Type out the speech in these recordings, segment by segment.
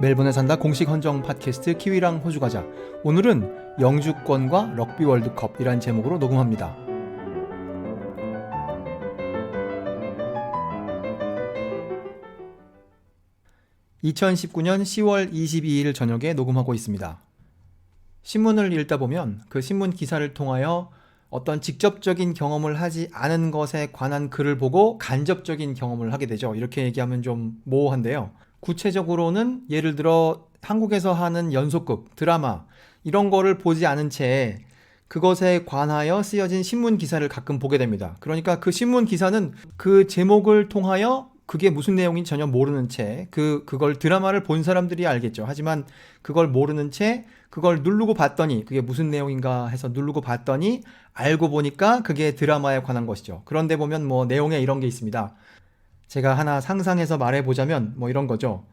멜번에 산다 공식 헌정 팟캐스트 키위랑 호주 가자. 오늘은 영주권과 럭비 월드컵이란 제목으로 녹음합니다. (2019년 10월 22일) 저녁에 녹음하고 있습니다. 신문을 읽다 보면 그 신문 기사를 통하여 어떤 직접적인 경험을 하지 않은 것에 관한 글을 보고 간접적인 경험을 하게 되죠. 이렇게 얘기하면 좀 모호한데요. 구체적으로는 예를 들어 한국에서 하는 연속극, 드라마 이런 거를 보지 않은 채 그것에 관하여 쓰여진 신문 기사를 가끔 보게 됩니다. 그러니까 그 신문 기사는 그 제목을 통하여 그게 무슨 내용인지 전혀 모르는 채 그 그걸 드라마를 본 사람들이 알겠죠. 하지만 그걸 모르는 채 그걸 누르고 봤더니 그게 무슨 내용인가 해서 누르고 봤더니 알고 보니까 그게 드라마에 관한 것이죠. 그런데 보면 뭐 내용에 이런 게 있습니다. 제가 하나 상상해서 말해 보자면 뭐 이런 거죠.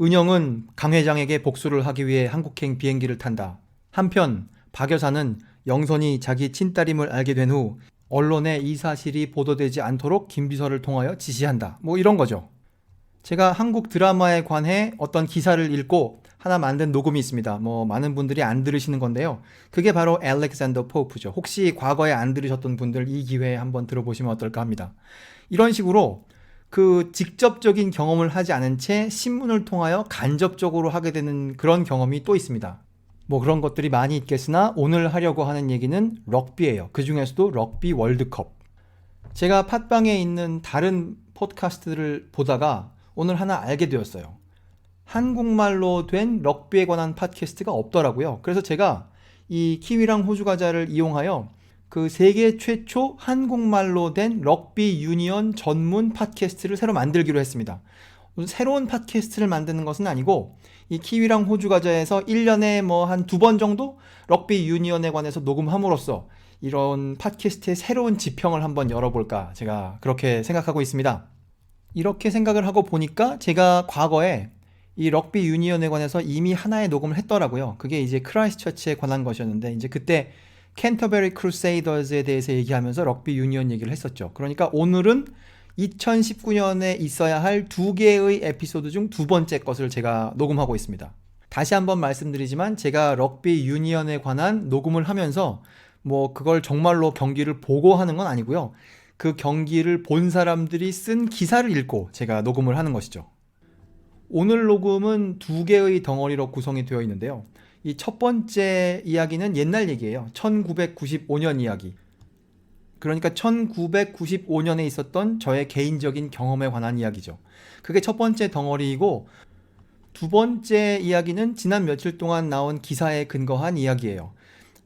은영은 강 회장에게 복수를 하기 위해 한국행 비행기를 탄다. 한편 박 여사는 영선이 자기 친딸임을 알게 된후 언론에 이 사실이 보도되지 않도록 김 비서를 통하여 지시한다. 뭐 이런 거죠. 제가 한국 드라마에 관해 어떤 기사를 읽고 하나 만든 녹음이 있습니다. 뭐 많은 분들이 안 들으시는 건데요. 그게 바로 알렉산더 포프죠. 혹시 과거에 안 들으셨던 분들 이 기회에 한번 들어보시면 어떨까 합니다. 이런 식으로 그 직접적인 경험을 하지 않은 채 신문을 통하여 간접적으로 하게 되는 그런 경험이 또 있습니다. 뭐 그런 것들이 많이 있겠으나 오늘 하려고 하는 얘기는 럭비예요. 그 중에서도 럭비 월드컵. 제가 팟빵에 있는 다른 팟캐스트를 보다가 오늘 하나 알게 되었어요. 한국말로 된 럭비에 관한 팟캐스트가 없더라고요. 그래서 제가 이 키위랑 호주 과자를 이용하여 그 세계 최초 한국말로 된 럭비 유니언 전문 팟캐스트를 새로 만들기로 했습니다. 새로운 팟캐스트를 만드는 것은 아니고 이 키위랑 호주 과자에서 1년에 뭐 한 두 번 정도 럭비 유니언에 관해서 녹음함으로써 이런 팟캐스트의 새로운 지평을 한번 열어볼까 제가 그렇게 생각하고 있습니다. 이렇게 생각을 하고 보니까 제가 과거에 이 럭비 유니언에 관해서 이미 하나의 녹음을 했더라고요. 그게 이제 크라이스처치에 관한 것이었는데 이제 그때 캔터베리 크루세이더즈에 대해서 얘기하면서 럭비 유니언 얘기를 했었죠. 그러니까 오늘은 2019년에 있어야 할 두 개의 에피소드 중 두 번째 것을 제가 녹음하고 있습니다. 다시 한번 말씀드리지만 제가 럭비 유니언에 관한 녹음을 하면서 뭐 그걸 정말로 경기를 보고 하는 건 아니고요. 그 경기를 본 사람들이 쓴 기사를 읽고 제가 녹음을 하는 것이죠. 오늘 녹음은 두 개의 덩어리로 구성이 되어 있는데요. 이 첫 번째 이야기는 옛날 얘기예요. 1995년 이야기. 그러니까 1995년에 있었던 저의 개인적인 경험에 관한 이야기죠. 그게 첫 번째 덩어리이고 두 번째 이야기는 지난 며칠 동안 나온 기사에 근거한 이야기예요.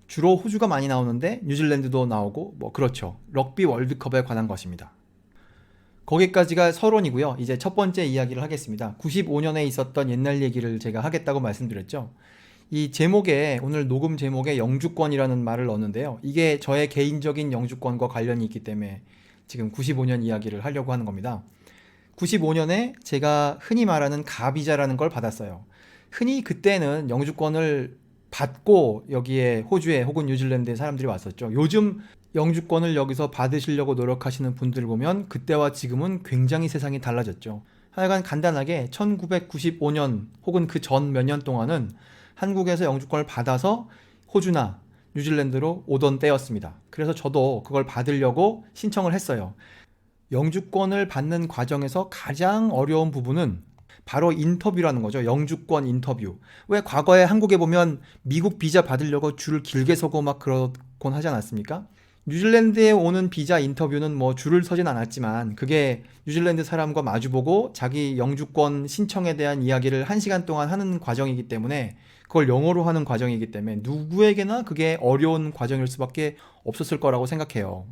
주로 호주가 많이 나오는데 뉴질랜드도 나오고 뭐 그렇죠. 럭비 월드컵에 관한 것입니다. 거기까지가 서론이고요. 이제 첫 번째 이야기를 하겠습니다. 95년에 있었던 옛날 얘기를 제가 하겠다고 말씀드렸죠. 이 제목에 오늘 녹음 제목에 영주권이라는 말을 넣었는데요. 이게 저의 개인적인 영주권과 관련이 있기 때문에 지금 95년 이야기를 하려고 하는 겁니다. 95년에 제가 흔히 말하는 가비자라는 걸 받았어요. 흔히 그때는 영주권을 받고 여기에 호주에 혹은 뉴질랜드에 사람들이 왔었죠. 요즘 영주권을 여기서 받으시려고 노력하시는 분들 보면 그때와 지금은 굉장히 세상이 달라졌죠. 하여간 간단하게 1995년 혹은 그 전 몇 년 동안은 한국에서 영주권을 받아서 호주나 뉴질랜드로 오던 때였습니다. 그래서 저도 그걸 받으려고 신청을 했어요. 영주권을 받는 과정에서 가장 어려운 부분은 바로 인터뷰라는 거죠. 영주권 인터뷰. 왜 과거에 한국에 보면 미국 비자 받으려고 줄을 길게 서고 막 그러곤 하지 않았습니까? 뉴질랜드에 오는 비자 인터뷰는 뭐 줄을 서진 않았지만 그게 뉴질랜드 사람과 마주보고 자기 영주권 신청에 대한 이야기를 한 시간 동안 하는 과정이기 때문에 그걸 영어로 하는 과정이기 때문에 누구에게나 그게 어려운 과정일 수밖에 없었을 거라고 생각해요.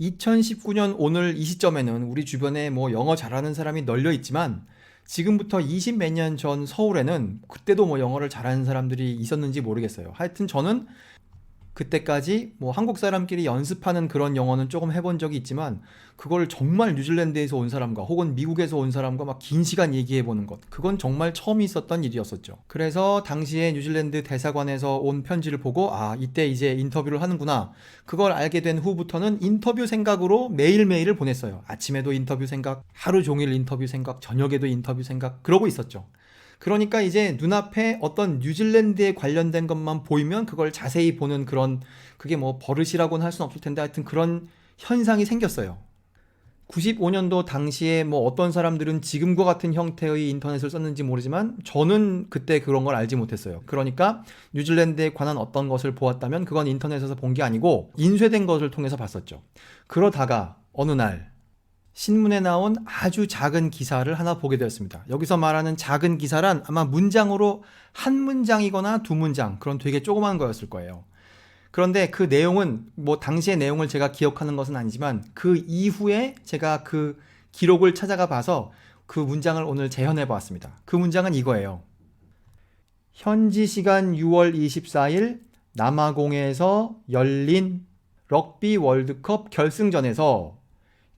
2019년 오늘 이 시점에는 우리 주변에 뭐 영어 잘하는 사람이 널려 있지만 지금부터 20 몇 년 전 서울에는 그때도 뭐 영어를 잘하는 사람들이 있었는지 모르겠어요. 하여튼 저는 그때까지 뭐 한국 사람끼리 연습하는 그런 영어는 조금 해본 적이 있지만 그걸 정말 뉴질랜드에서 온 사람과 혹은 미국에서 온 사람과 막 긴 시간 얘기해 보는 것 그건 정말 처음 있었던 일이었었죠. 그래서 당시에 뉴질랜드 대사관에서 온 편지를 보고 아 이때 이제 인터뷰를 하는구나 그걸 알게 된 후부터는 인터뷰 생각으로 매일 매일을 보냈어요. 아침에도 인터뷰 생각, 하루 종일 인터뷰 생각, 저녁에도 인터뷰 생각 그러고 있었죠. 그러니까 이제 눈앞에 어떤 뉴질랜드에 관련된 것만 보이면 그걸 자세히 보는 그런 그게 뭐 버릇이라고는 할 수는 없을 텐데 하여튼 그런 현상이 생겼어요. 95년도 당시에 뭐 어떤 사람들은 지금과 같은 형태의 인터넷을 썼는지 모르지만 저는 그때 그런 걸 알지 못했어요. 그러니까 뉴질랜드에 관한 어떤 것을 보았다면 그건 인터넷에서 본 게 아니고 인쇄된 것을 통해서 봤었죠. 그러다가 어느 날 신문에 나온 아주 작은 기사를 하나 보게 되었습니다. 여기서 말하는 작은 기사란 아마 문장으로 한 문장이거나 두 문장, 그런 되게 조그만 거였을 거예요. 그런데 그 내용은 뭐 당시의 내용을 제가 기억하는 것은 아니지만 그 이후에 제가 그 기록을 찾아가 봐서 그 문장을 오늘 재현해 보았습니다. 그 문장은 이거예요. 현지 시간 6월 24일 남아공에서 열린 럭비 월드컵 결승전에서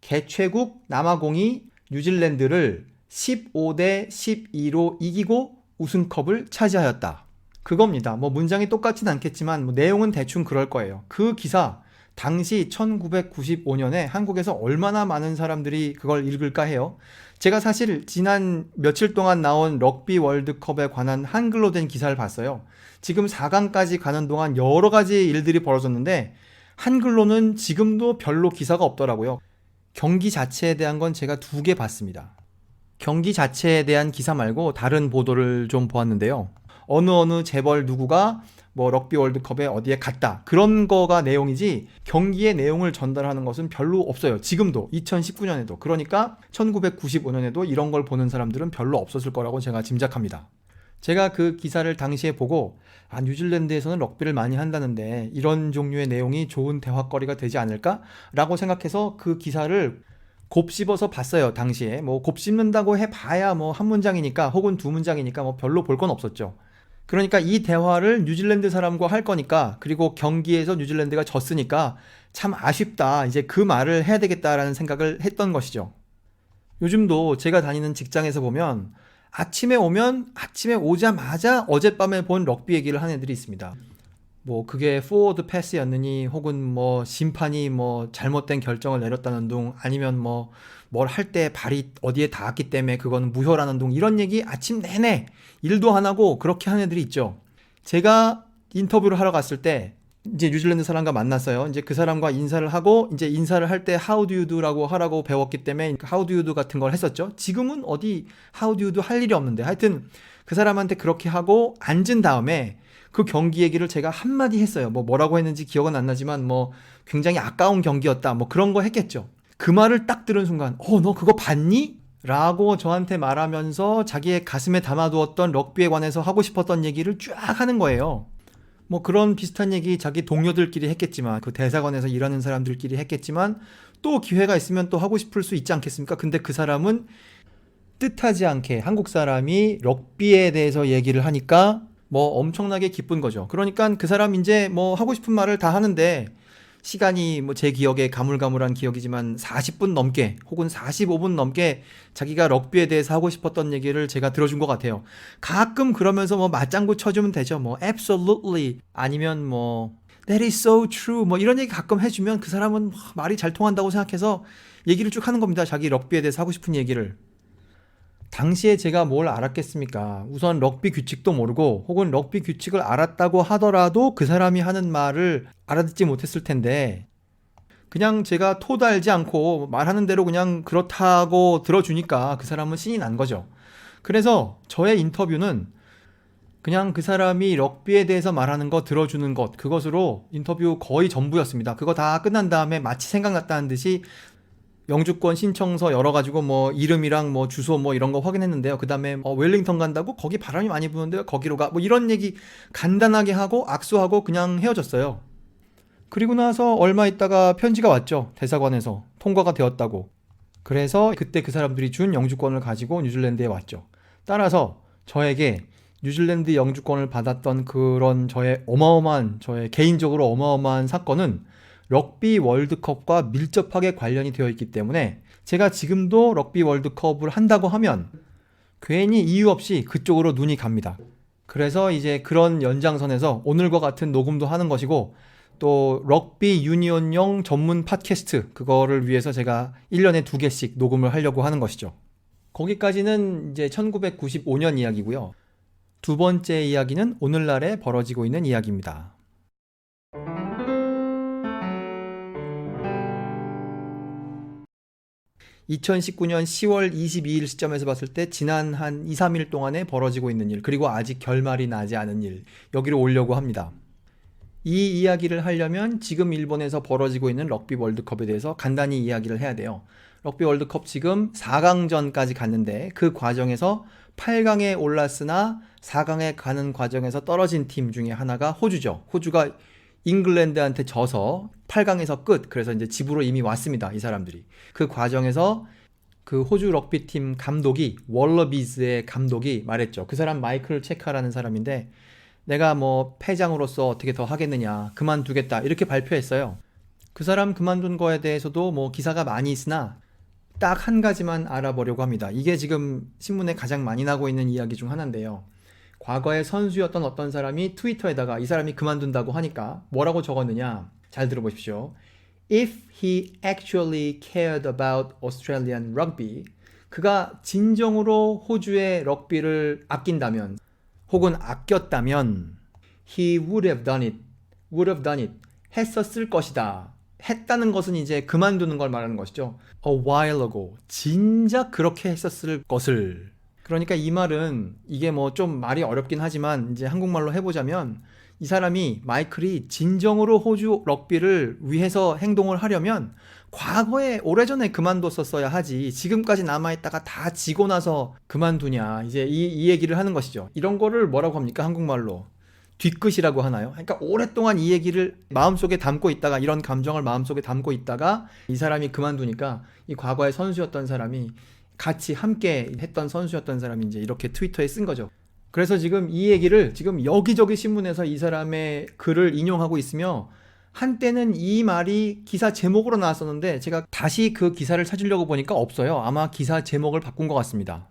개최국 남아공이 뉴질랜드를 15대 12로 이기고 우승컵을 차지하였다. 그겁니다. 뭐 문장이 똑같진 않겠지만 뭐 내용은 대충 그럴 거예요. 그 기사 당시 1995년에 한국에서 얼마나 많은 사람들이 그걸 읽을까 해요. 제가 사실 지난 며칠 동안 나온 럭비 월드컵에 관한 한글로 된 기사를 봤어요. 지금 4강까지 가는 동안 여러 가지 일들이 벌어졌는데 한글로는 지금도 별로 기사가 없더라고요. 경기 자체에 대한 건 제가 두 개 봤습니다. 경기 자체에 대한 기사 말고 다른 보도를 좀 보았는데요. 어느 어느 재벌 누구가 뭐 럭비 월드컵에 어디에 갔다 그런 거가 내용이지 경기의 내용을 전달하는 것은 별로 없어요. 지금도 2019년에도 그러니까 1995년에도 이런 걸 보는 사람들은 별로 없었을 거라고 제가 짐작합니다. 제가 그 기사를 당시에 보고 아 뉴질랜드에서는 럭비를 많이 한다는데 이런 종류의 내용이 좋은 대화거리가 되지 않을까라고 생각해서 그 기사를 곱씹어서 봤어요 당시에 뭐 곱씹는다고 해봐야 뭐 한 문장이니까 혹은 두 문장이니까 뭐 별로 볼 건 없었죠. 그러니까 이 대화를 뉴질랜드 사람과 할 거니까 그리고 경기에서 뉴질랜드가 졌으니까 참 아쉽다 이제 그 말을 해야 되겠다라는 생각을 했던 것이죠. 요즘도 제가 다니는 직장에서 보면 아침에 오면 아침에 오자마자 어젯밤에 본 럭비 얘기를 하는 애들이 있습니다. 뭐 그게 포워드 패스였느니 혹은 뭐 심판이 뭐 잘못된 결정을 내렸다는 둥 아니면 뭐 뭘 할 때 발이 어디에 닿았기 때문에 그건 무효라는 둥 이런 얘기 아침 내내 일도 안 하고 그렇게 하는 애들이 있죠. 제가 인터뷰를 하러 갔을 때 이제 뉴질랜드 사람과 만났어요. 이제 그 사람과 인사를 하고 이제 인사를 할 때 how do you do라고 하라고 배웠기 때문에 how do you do 같은 걸 했었죠. 지금은 어디 how do you do 할 일이 없는데 하여튼 그 사람한테 그렇게 하고 앉은 다음에 그 경기 얘기를 제가 한마디 했어요. 뭐 뭐라고 했는지 기억은 안 나지만 뭐 굉장히 아까운 경기였다. 뭐 그런 거 했겠죠. 그 말을 딱 들은 순간 어 너 그거 봤니? 라고 저한테 말하면서 자기의 가슴에 담아두었던 럭비에 관해서 하고 싶었던 얘기를 쫙 하는 거예요. 뭐 그런 비슷한 얘기 자기 동료들끼리 했겠지만 그 대사관에서 일하는 사람들끼리 했겠지만 또 기회가 있으면 또 하고 싶을 수 있지 않겠습니까? 근데 그 사람은 뜻하지 않게 한국 사람이 럭비에 대해서 얘기를 하니까 뭐 엄청나게 기쁜 거죠. 그러니까 그 사람 이제 뭐 하고 싶은 말을 다 하는데 시간이 뭐 제 기억에 가물가물한 기억이지만 40분 넘게 혹은 45분 넘게 자기가 럭비에 대해서 하고 싶었던 얘기를 제가 들어준 것 같아요. 가끔 그러면서 뭐 맞장구 쳐주면 되죠. 뭐 absolutely 아니면 뭐 that is so true 뭐 이런 얘기 가끔 해주면 그 사람은 말이 잘 통한다고 생각해서 얘기를 쭉 하는 겁니다. 자기 럭비에 대해서 하고 싶은 얘기를. 당시에 제가 뭘 알았겠습니까? 우선 럭비 규칙도 모르고 혹은 럭비 규칙을 알았다고 하더라도 그 사람이 하는 말을 알아듣지 못했을 텐데 그냥 제가 토달지 않고 말하는 대로 그냥 그렇다고 들어주니까 그 사람은 신이 난 거죠. 그래서 저의 인터뷰는 그냥 그 사람이 럭비에 대해서 말하는 거 들어주는 것 그것으로 인터뷰 거의 전부였습니다. 그거 다 끝난 다음에 마치 생각났다는 듯이 영주권 신청서 열어가지고 뭐 이름이랑 뭐 주소 뭐 이런 거 확인했는데요. 그 다음에 어, 웰링턴 간다고 거기 바람이 많이 부는데요. 거기로 가. 뭐 이런 얘기 간단하게 하고 악수하고 그냥 헤어졌어요. 그리고 나서 얼마 있다가 편지가 왔죠. 대사관에서 통과가 되었다고. 그래서 그때 그 사람들이 준 영주권을 가지고 뉴질랜드에 왔죠. 따라서 저에게 뉴질랜드 영주권을 받았던 그런 저의 어마어마한 저의 개인적으로 어마어마한 사건은 럭비 월드컵과 밀접하게 관련이 되어 있기 때문에 제가 지금도 럭비 월드컵을 한다고 하면 괜히 이유 없이 그쪽으로 눈이 갑니다. 그래서 이제 그런 연장선에서 오늘과 같은 녹음도 하는 것이고 또 럭비 유니온용 전문 팟캐스트 그거를 위해서 제가 1년에 두 개씩 녹음을 하려고 하는 것이죠. 거기까지는 이제 1995년 이야기고요. 두 번째 이야기는 오늘날에 벌어지고 있는 이야기입니다. 2019년 10월 22일 시점에서 봤을 때 지난 한 2, 3일 동안에 벌어지고 있는 일, 그리고 아직 결말이 나지 않은 일, 여기로 오려고 합니다. 이 이야기를 하려면 지금 일본에서 벌어지고 있는 럭비 월드컵에 대해서 간단히 이야기를 해야 돼요. 럭비 월드컵 지금 4강전까지 갔는데 그 과정에서 8강에 올랐으나 4강에 가는 과정에서 떨어진 팀 중에 하나가 호주죠. 호주가 잉글랜드한테 져서 8강에서 끝. 그래서 이제 집으로 이미 왔습니다. 이 사람들이. 그 과정에서 그 호주 럭비팀 감독이 월러비즈의 감독이 말했죠. 그 사람 마이클 체카라는 사람인데 내가 뭐 패장으로서 어떻게 더 하겠느냐. 그만두겠다. 이렇게 발표했어요. 그 사람 그만둔 거에 대해서도 뭐 기사가 많이 있으나 딱 한 가지만 알아보려고 합니다. 이게 지금 신문에 가장 많이 나고 있는 이야기 중 하나인데요. 과거에 선수였던 어떤 사람이 트위터에다가 이 사람이 그만둔다고 하니까 뭐라고 적었느냐? 잘 들어보십시오. If he actually cared about Australian rugby, 그가 진정으로 호주의 럭비를 아낀다면 혹은 아꼈다면 he would have done it. would have done it. 했었을 것이다. 했다는 것은 이제 그만두는 걸 말하는 것이죠. A while ago. 진작 그렇게 했었을 것을 그러니까 이 말은 이게 뭐 좀 말이 어렵긴 하지만 이제 한국말로 해보자면 이 사람이 마이클이 진정으로 호주 럭비를 위해서 행동을 하려면 과거에 오래전에 그만뒀었어야 하지 지금까지 남아있다가 다 지고 나서 그만두냐. 이제 이, 이 얘기를 하는 것이죠. 이런 거를 뭐라고 합니까? 한국말로. 뒤끝이라고 하나요? 그러니까 오랫동안 이 얘기를 마음속에 담고 있다가 이런 감정을 마음속에 담고 있다가 이 사람이 그만두니까 이 과거의 선수였던 사람이 같이 함께 했던 선수였던 사람이 이제 이렇게 트위터에 쓴 거죠. 그래서 지금 이 얘기를 지금 여기저기 신문에서 이 사람의 글을 인용하고 있으며 한때는 이 말이 기사 제목으로 나왔었는데 제가 다시 그 기사를 찾으려고 보니까 없어요. 아마 기사 제목을 바꾼 것 같습니다.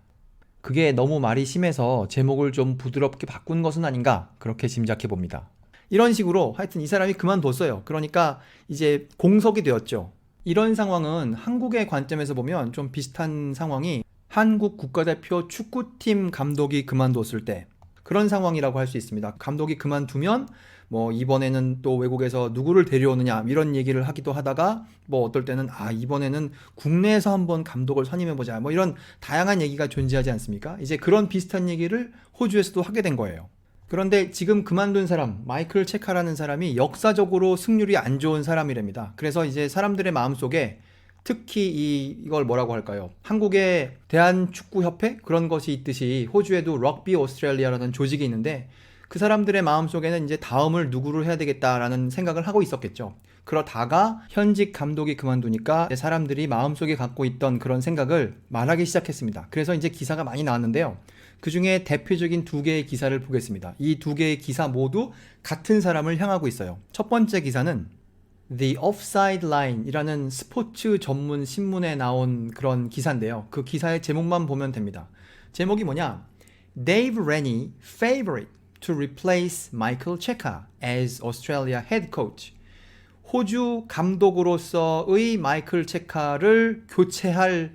그게 너무 말이 심해서 제목을 좀 부드럽게 바꾼 것은 아닌가 그렇게 짐작해 봅니다. 이런 식으로 하여튼 이 사람이 그만뒀어요. 그러니까 이제 공석이 되었죠. 이런 상황은 한국의 관점에서 보면 좀 비슷한 상황이 한국 국가대표 축구팀 감독이 그만뒀을 때 그런 상황이라고 할 수 있습니다. 감독이 그만두면 뭐 이번에는 또 외국에서 누구를 데려오느냐 이런 얘기를 하기도 하다가 뭐 어떨 때는 아 이번에는 국내에서 한번 감독을 선임해 보자 뭐 이런 다양한 얘기가 존재하지 않습니까? 이제 그런 비슷한 얘기를 호주에서도 하게 된 거예요. 그런데 지금 그만둔 사람, 마이클 체카라는 사람이 역사적으로 승률이 안 좋은 사람이랍니다. 그래서 이제 사람들의 마음속에 특히 이, 이걸 뭐라고 할까요? 한국의 대한축구협회? 그런 것이 있듯이 호주에도 럭비 오스트레일리아라는 조직이 있는데 그 사람들의 마음속에는 이제 다음을 누구를 해야 되겠다라는 생각을 하고 있었겠죠. 그러다가 현직 감독이 그만두니까 사람들이 마음속에 갖고 있던 그런 생각을 말하기 시작했습니다. 그래서 이제 기사가 많이 나왔는데요. 그 중에 대표적인 두 개의 기사를 보겠습니다. 이 두 개의 기사 모두 같은 사람을 향하고 있어요. 첫 번째 기사는 The Offside Line이라는 스포츠 전문 신문에 나온 그런 기사인데요. 그 기사의 제목만 보면 됩니다. 제목이 뭐냐? Dave Rennie favorite to replace Michael Cheika as Australia head coach. 호주 감독으로서의 마이클 체카를 교체할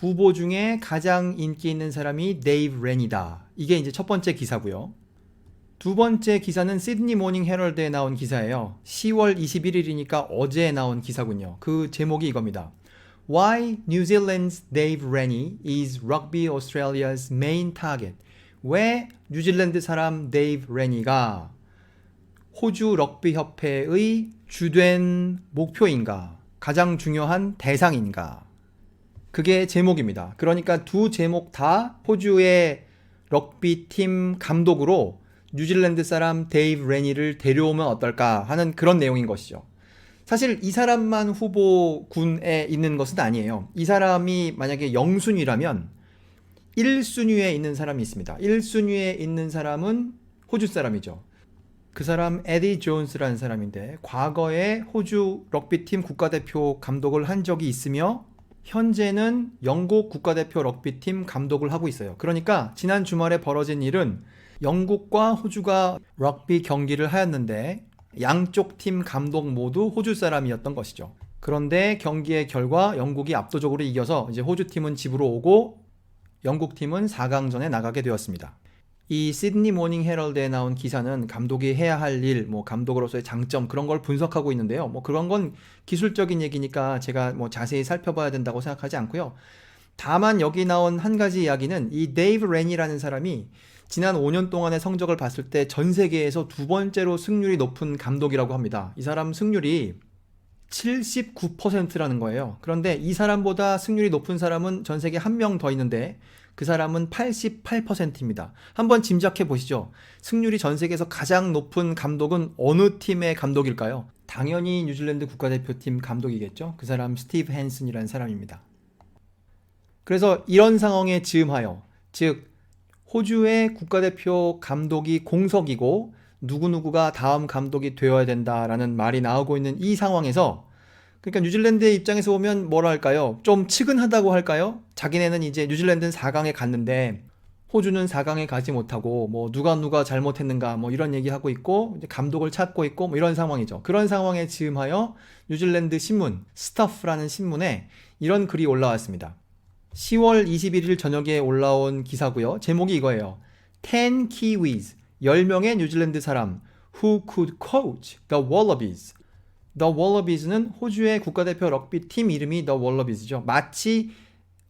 후보 중에 가장 인기 있는 사람이 데이브 렌이다. 이게 이제 첫 번째 기사고요. 두 번째 기사는 시드니 모닝 헤럴드에 나온 기사예요. 10월 21일이니까 어제 나온 기사군요. 그 제목이 이겁니다. Why New Zealand's Dave Rennie is Rugby Australia's main target. 왜 뉴질랜드 사람 데이브 레니가 호주 럭비 협회의 주된 목표인가? 가장 중요한 대상인가? 그게 제목입니다. 그러니까 두 제목 다 호주의 럭비 팀 감독으로 뉴질랜드 사람 데이브 레니를 데려오면 어떨까 하는 그런 내용인 것이죠. 사실 이 사람만 후보군에 있는 것은 아니에요. 이 사람이 만약에 영순위라면 1순위에 있는 사람이 있습니다. 1순위에 있는 사람은 호주 사람이죠. 그 사람 에디 존스라는 사람인데 과거에 호주 럭비팀 국가대표 감독을 한 적이 있으며 현재는 영국 국가대표 럭비팀 감독을 하고 있어요. 그러니까 지난 주말에 벌어진 일은 영국과 호주가 럭비 경기를 하였는데 양쪽 팀 감독 모두 호주 사람이었던 것이죠. 그런데 경기의 결과 영국이 압도적으로 이겨서 이제 호주 팀은 집으로 오고 영국 팀은 4강전에 나가게 되었습니다. 이 시드니 모닝 헤럴드에 나온 기사는 감독이 해야 할 일, 뭐 감독으로서의 장점 그런 걸 분석하고 있는데요. 뭐 그런 건 기술적인 얘기니까 제가 뭐 자세히 살펴봐야 된다고 생각하지 않고요. 다만 여기 나온 한 가지 이야기는 이 데이브 렌이라는 사람이 지난 5년 동안의 성적을 봤을 때 전 세계에서 두 번째로 승률이 높은 감독이라고 합니다. 이 사람 승률이 79%라는 거예요. 그런데 이 사람보다 승률이 높은 사람은 전 세계 한 명 더 있는데 그 사람은 88%입니다. 한번 짐작해 보시죠. 승률이 전 세계에서 가장 높은 감독은 어느 팀의 감독일까요? 당연히 뉴질랜드 국가대표팀 감독이겠죠. 그 사람 스티브 헨슨이라는 사람입니다. 그래서 이런 상황에 즈음하여 즉 호주의 국가대표 감독이 공석이고 누구누구가 다음 감독이 되어야 된다라는 말이 나오고 있는 이 상황에서 그러니까 뉴질랜드의 입장에서 보면 뭐랄까요? 좀 측은하다고 할까요? 자기네는 이제 뉴질랜드는 4강에 갔는데 호주는 4강에 가지 못하고 뭐 누가 누가 잘못했는가 뭐 이런 얘기하고 있고 감독을 찾고 있고 뭐 이런 상황이죠. 그런 상황에 즈음하여 뉴질랜드 신문 스타프라는 신문에 이런 글이 올라왔습니다. 10월 21일 저녁에 올라온 기사고요. 제목이 이거예요. 10 Kiwis 10명의 뉴질랜드 사람 who could coach the Wallabies. The Wallabies는 호주의 국가대표 럭비 팀 이름이 The Wallabies죠. 마치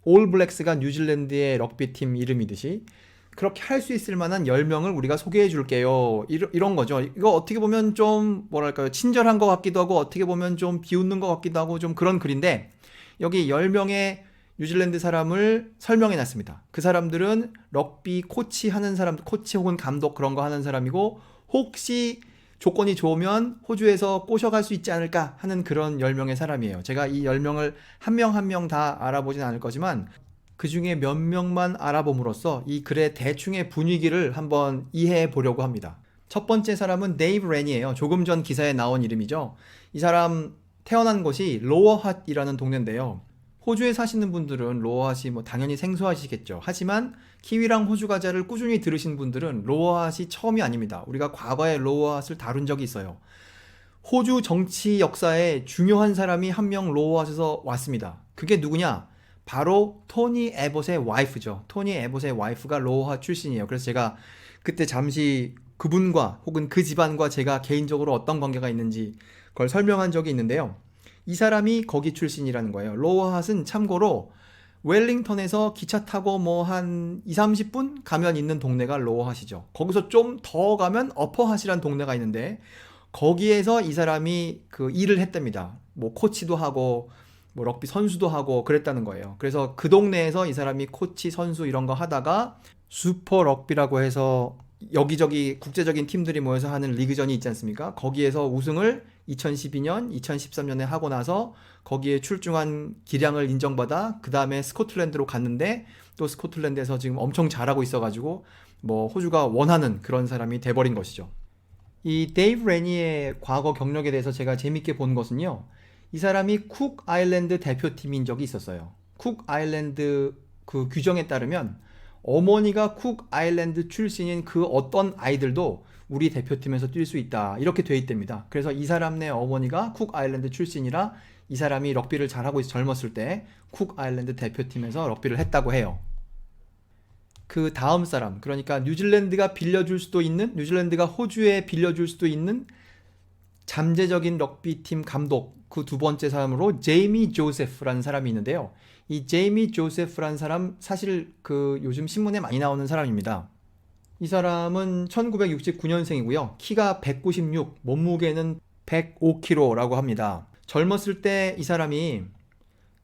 올 블랙스가 뉴질랜드의 럭비 팀 이름이듯이 그렇게 할 수 있을 만한 10명을 우리가 소개해 줄게요. 이런, 이런 거죠. 이거 어떻게 보면 좀 뭐랄까요. 친절한 것 같기도 하고 어떻게 보면 좀 비웃는 것 같기도 하고 좀 그런 글인데 여기 10명의 뉴질랜드 사람을 설명해 놨습니다. 그 사람들은 럭비 코치 하는 사람, 코치 혹은 감독 그런 거 하는 사람이고 혹시 조건이 좋으면 호주에서 꼬셔갈 수 있지 않을까 하는 그런 10명의 사람이에요. 제가 이 10명을 한 명 한 명 다 알아보진 않을 거지만 그 중에 몇 명만 알아봄으로써 이 글의 대충의 분위기를 한번 이해해 보려고 합니다. 첫 번째 사람은 데이브 렌이에요. 조금 전 기사에 나온 이름이죠. 이 사람 태어난 곳이 로어핫이라는 동네인데요. 호주에 사시는 분들은 로어핫이 뭐 당연히 생소하시겠죠. 하지만 키위랑 호주 과자를 꾸준히 들으신 분들은 로어핫이 처음이 아닙니다. 우리가 과거에 로어핫을 다룬 적이 있어요. 호주 정치 역사에 중요한 사람이 한 명 로어핫에서 왔습니다. 그게 누구냐? 바로 토니 에봇의 와이프죠. 토니 에봇의 와이프가 로어핫 출신이에요. 그래서 제가 그때 잠시 그분과 혹은 그 집안과 제가 개인적으로 어떤 관계가 있는지 그걸 설명한 적이 있는데요. 이 사람이 거기 출신이라는 거예요. 로어핫은 참고로 웰링턴에서 기차 타고 뭐 한 2, 30분 가면 있는 동네가 로어핫이죠. 거기서 좀 더 가면 어퍼핫이란 동네가 있는데 거기에서 이 사람이 그 일을 했답니다. 뭐 코치도 하고 뭐 럭비 선수도 하고 그랬다는 거예요. 그래서 그 동네에서 이 사람이 코치 선수 이런 거 하다가 슈퍼 럭비라고 해서 여기저기 국제적인 팀들이 모여서 하는 리그전이 있지 않습니까? 거기에서 우승을 2012년, 2013년에 하고 나서 거기에 출중한 기량을 인정받아 그 다음에 스코틀랜드로 갔는데 또 스코틀랜드에서 지금 엄청 잘하고 있어가지고 뭐 호주가 원하는 그런 사람이 돼버린 것이죠. 이 데이브 레니의 과거 경력에 대해서 제가 재밌게 본 것은요. 이 사람이 쿡 아일랜드 대표팀인 적이 있었어요. 쿡 아일랜드 그 규정에 따르면 어머니가 쿡 아일랜드 출신인 그 어떤 아이들도 우리 대표팀에서 뛸 수 있다. 이렇게 돼 있답니다. 그래서 이 사람네 어머니가 쿡 아일랜드 출신이라 이 사람이 럭비를 잘하고 젊었을 때 쿡 아일랜드 대표팀에서 럭비를 했다고 해요. 그 다음 사람, 그러니까 뉴질랜드가 빌려줄 수도 있는, 뉴질랜드가 호주에 빌려줄 수도 있는 잠재적인 럭비팀 감독, 그 두 번째 사람으로 제이미 조세프라는 사람이 있는데요. 이 제이미 조세프라는 사람, 사실 그 요즘 신문에 많이 나오는 사람입니다. 이 사람은 1969년생이고요. 키가 196, 몸무게는 105kg라고 합니다. 젊었을 때 이 사람이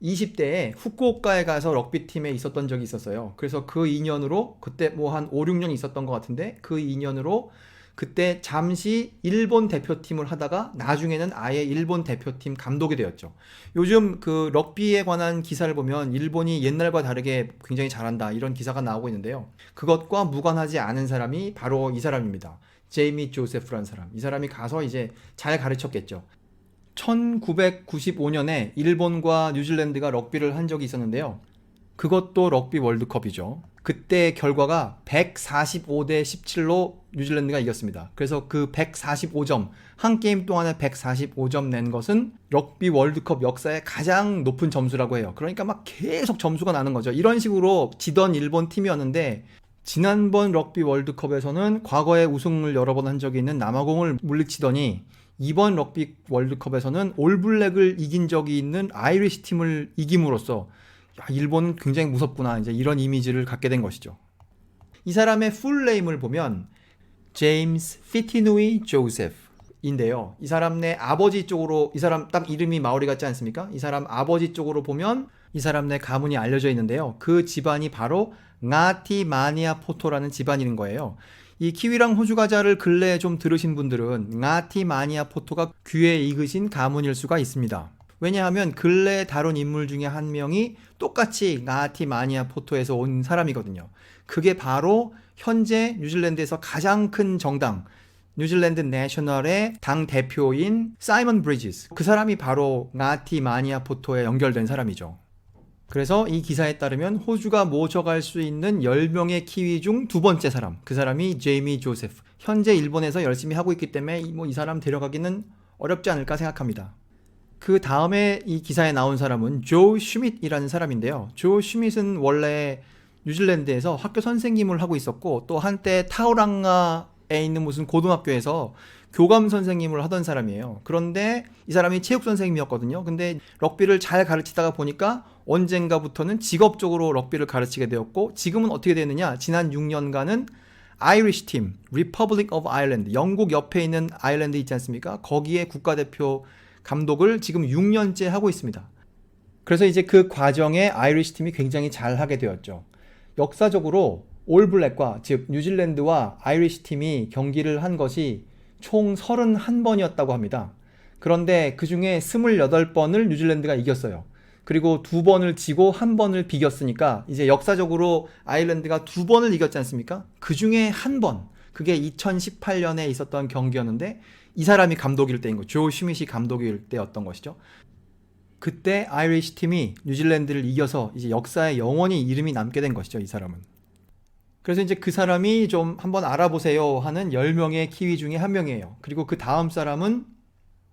20대에 후쿠오카에 가서 럭비팀에 있었던 적이 있었어요. 그래서 그 인연으로 그때 뭐 한 5, 6년 있었던 것 같은데 그 인연으로 그때 잠시 일본 대표팀을 하다가 나중에는 아예 일본 대표팀 감독이 되었죠. 요즘 그 럭비에 관한 기사를 보면 일본이 옛날과 다르게 굉장히 잘한다 이런 기사가 나오고 있는데요. 그것과 무관하지 않은 사람이 바로 이 사람입니다. 제이미 조세프라는 사람. 이 사람이 가서 이제 잘 가르쳤겠죠. 1995년에 일본과 뉴질랜드가 럭비를 한 적이 있었는데요. 그것도 럭비 월드컵이죠. 그때 결과가 145대 17로 뉴질랜드가 이겼습니다. 그래서 그 145점, 한 게임 동안에 145점 낸 것은 럭비 월드컵 역사의 가장 높은 점수라고 해요. 그러니까 막 계속 점수가 나는 거죠. 이런 식으로 지던 일본 팀이었는데 지난번 럭비 월드컵에서는 과거에 우승을 여러 번 한 적이 있는 남아공을 물리치더니 이번 럭비 월드컵에서는 올블랙을 이긴 적이 있는 아이리시 팀을 이김으로써 야, 일본은 굉장히 무섭구나. 이제 이런 이미지를 갖게 된 것이죠. 이 사람의 풀네임을 보면 제임스 피티누이 조세프인데요. 이 사람 내 아버지 쪽으로 이 사람 딱 이름이 마오리 같지 않습니까? 이 사람 아버지 쪽으로 보면 이 사람 내 가문이 알려져 있는데요. 그 집안이 바로 나티 마니아 포토라는 집안인 거예요. 이 키위랑 호주 과자를 근래에 좀 들으신 분들은 나티 마니아 포토가 귀에 익으신 가문일 수가 있습니다. 왜냐하면 근래에 다룬 인물 중에 한 명이 똑같이 나티 마니아 포토에서 온 사람이거든요. 그게 바로 현재 뉴질랜드에서 가장 큰 정당 뉴질랜드 내셔널의 당 대표인 사이먼 브리지스. 그 사람이 바로 나티 마니아 포토에 연결된 사람이죠. 그래서 이 기사에 따르면 호주가 모셔갈 수 있는 10명의 키위 중 두 번째 사람. 그 사람이 제이미 조세프. 현재 일본에서 열심히 하고 있기 때문에 뭐 이 사람 데려가기는 어렵지 않을까 생각합니다. 그 다음에 이 기사에 나온 사람은 조 슈밋이라는 사람인데요. 조 슈밋은 원래 뉴질랜드에서 학교 선생님을 하고 있었고 또 한때 타우랑가에 있는 무슨 고등학교에서 교감 선생님을 하던 사람이에요. 그런데 이 사람이 체육 선생님이었거든요. 근데 럭비를 잘 가르치다가 보니까 언젠가부터는 직업적으로 럭비를 가르치게 되었고 지금은 어떻게 되느냐? 지난 6년간은 아이리시 팀, Republic of Ireland, 영국 옆에 있는 아일랜드 있지 않습니까? 거기에 국가대표 감독을 지금 6년째 하고 있습니다. 그래서 이제 그 과정에 아이리시 팀이 굉장히 잘 하게 되었죠. 역사적으로 올블랙과 즉 뉴질랜드와 아이리시 팀이 경기를 한 것이 총 31번이었다고 합니다. 그런데 그 중에 28번을 뉴질랜드가 이겼어요. 그리고 두 번을 지고 한 번을 비겼으니까 이제 역사적으로 아일랜드가 두 번을 이겼지 않습니까? 그 중에 한 번, 그게 2018년에 있었던 경기였는데 이 사람이 감독일 때인 거, 조 슈밋이 감독일 때였던 것이죠. 그때 아이리시 팀이 뉴질랜드를 이겨서 이제 역사에 영원히 이름이 남게 된 것이죠, 이 사람은. 그래서 이제 그 사람이 좀 한번 알아보세요 하는 10명의 키위 중에 한 명이에요. 그리고 그 다음 사람은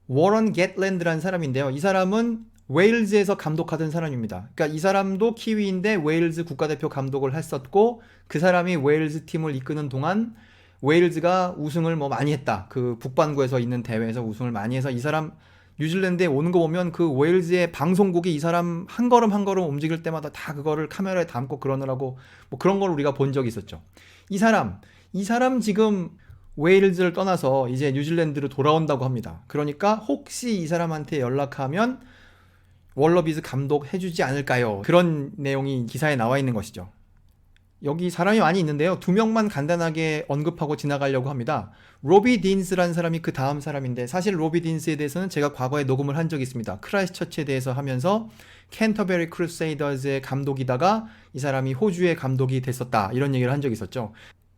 워런 겟랜드라는 사람인데요. 이 사람은 웨일즈에서 감독하던 사람입니다. 그러니까 이 사람도 키위인데 웨일즈 국가대표 감독을 했었고 그 사람이 웨일즈 팀을 이끄는 동안 웨일즈가 우승을 뭐 많이 했다. 그 북반구에서 있는 대회에서 우승을 많이 해서 이 사람 뉴질랜드에 오는 거 보면 그 웨일즈의 방송국이 이 사람 한 걸음 한 걸음 움직일 때마다 다 그거를 카메라에 담고 그러느라고 뭐 그런 걸 우리가 본 적이 있었죠. 이 사람, 이 사람 지금 웨일즈를 떠나서 이제 뉴질랜드로 돌아온다고 합니다. 그러니까 혹시 이 사람한테 연락하면 월러비즈 감독 해주지 않을까요? 그런 내용이 기사에 나와 있는 것이죠. 여기 사람이 많이 있는데요. 두 명만 간단하게 언급하고 지나가려고 합니다. 로비 딘스라는 사람이 그 다음 사람인데 사실 로비 딘스에 대해서는 제가 과거에 녹음을 한 적이 있습니다. 크라이스트 처치에 대해서 하면서 캔터베리 크루세이더즈의 감독이다가 이 사람이 호주의 감독이 됐었다. 이런 얘기를 한 적이 있었죠.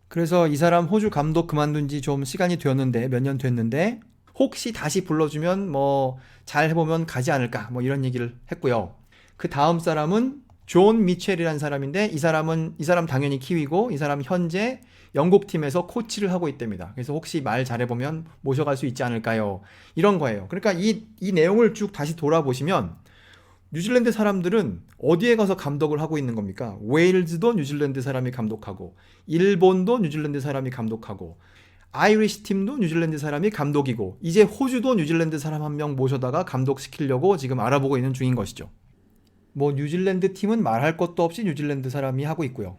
그래서 이 사람 호주 감독 그만둔 지 좀 시간이 되었는데 몇 년 됐는데 혹시 다시 불러주면 뭐 잘 해보면 가지 않을까 뭐 이런 얘기를 했고요. 그 다음 사람은 존 미첼이라는 사람인데 이 사람은 이 사람 당연히 키위고 이 사람 현재 영국 팀에서 코치를 하고 있답니다. 그래서 혹시 말 잘해보면 모셔갈 수 있지 않을까요? 이런 거예요. 그러니까 이, 이 내용을 쭉 다시 돌아보시면 뉴질랜드 사람들은 어디에 가서 감독을 하고 있는 겁니까? 웨일즈도 뉴질랜드 사람이 감독하고 일본도 뉴질랜드 사람이 감독하고 아이리시 팀도 뉴질랜드 사람이 감독이고 이제 호주도 뉴질랜드 사람 한 명 모셔다가 감독시키려고 지금 알아보고 있는 중인 것이죠. 뭐 뉴질랜드 팀은 말할 것도 없이 뉴질랜드 사람이 하고 있고요.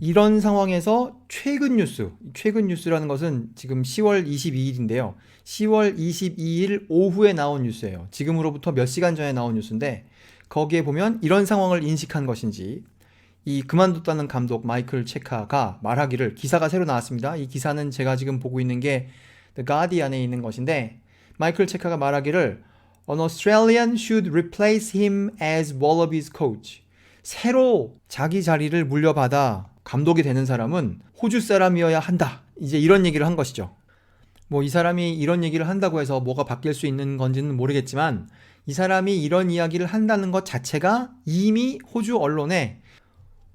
이런 상황에서 최근 뉴스, 최근 뉴스라는 것은 지금 10월 22일인데요. 10월 22일 오후에 나온 뉴스예요. 지금으로부터 몇 시간 전에 나온 뉴스인데 거기에 보면 이런 상황을 인식한 것인지 이 그만뒀다는 감독 마이클 체카가 말하기를 기사가 새로 나왔습니다. 이 기사는 제가 지금 보고 있는 게 Guardian에 있는 것인데 마이클 체카가 말하기를 An Australian should replace him as Wallabies coach. 새로 자기 자리를 물려받아 감독이 되는 사람은 호주 사람이어야 한다. 이제 이런 얘기를 한 것이죠. 뭐 이 사람이 이런 얘기를 한다고 해서 뭐가 바뀔 수 있는 건지는 모르겠지만 이 사람이 이런 이야기를 한다는 것 자체가 이미 호주 언론에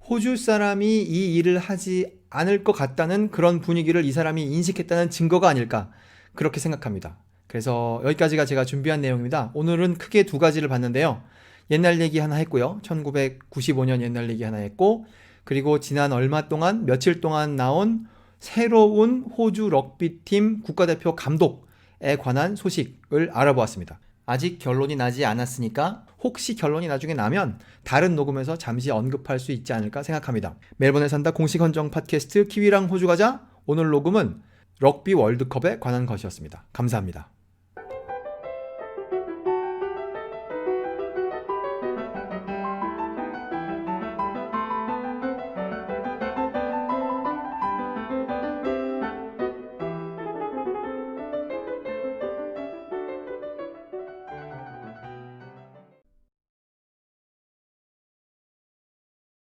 호주 사람이 이 일을 하지 않을 것 같다는 그런 분위기를 이 사람이 인식했다는 증거가 아닐까 그렇게 생각합니다. 그래서 여기까지가 제가 준비한 내용입니다. 오늘은 크게 두 가지를 봤는데요. 옛날 얘기 하나 했고요. 1995년 옛날 얘기 하나 했고 그리고 지난 얼마 동안 며칠 동안 나온 새로운 호주 럭비팀 국가대표 감독에 관한 소식을 알아보았습니다. 아직 결론이 나지 않았으니까 혹시 결론이 나중에 나면 다른 녹음에서 잠시 언급할 수 있지 않을까 생각합니다. 멜번에 산다 공식 헌정 팟캐스트 키위랑 호주 가자 오늘 녹음은 럭비 월드컵에 관한 것이었습니다. 감사합니다.